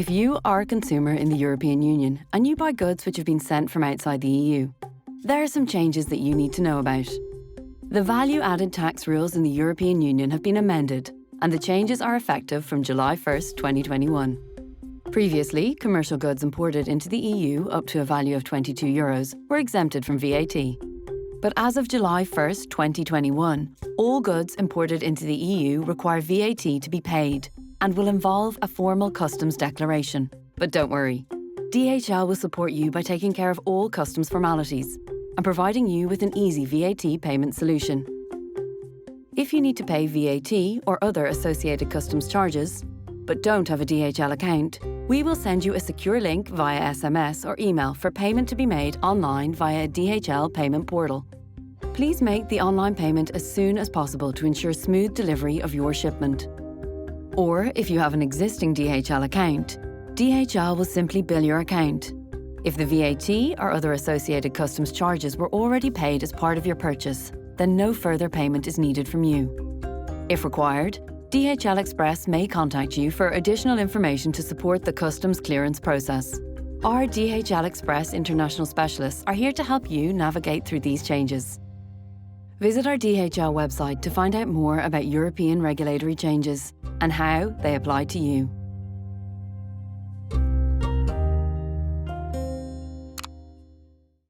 If you are a consumer in the European Union and you buy goods which have been sent from outside the EU, there are some changes that you need to know about. The value added tax rules in the European Union have been amended, and the changes are effective from July 1st, 2021. Previously, commercial goods imported into the EU up to a value of 22 euros were exempted from VAT. But as of July 1st, 2021, all goods imported into the EU require VAT to be paid and will involve a formal customs declaration. But don't worry, DHL will support you by taking care of all customs formalities and providing you with an easy VAT payment solution. If you need to pay VAT or other associated customs charges, but don't have a DHL account, we will send you a secure link via SMS or email for payment to be made online via a DHL payment portal. Please make the online payment as soon as possible to ensure smooth delivery of your shipment. Or if you have an existing DHL account, DHL will simply bill your account. If the VAT or other associated customs charges were already paid as part of your purchase, then no further payment is needed from you. If required, DHL Express may contact you for additional information to support the customs clearance process. Our DHL Express international specialists are here to help you navigate through these changes. Visit our DHL website to find out more about European regulatory changes and how they apply to you.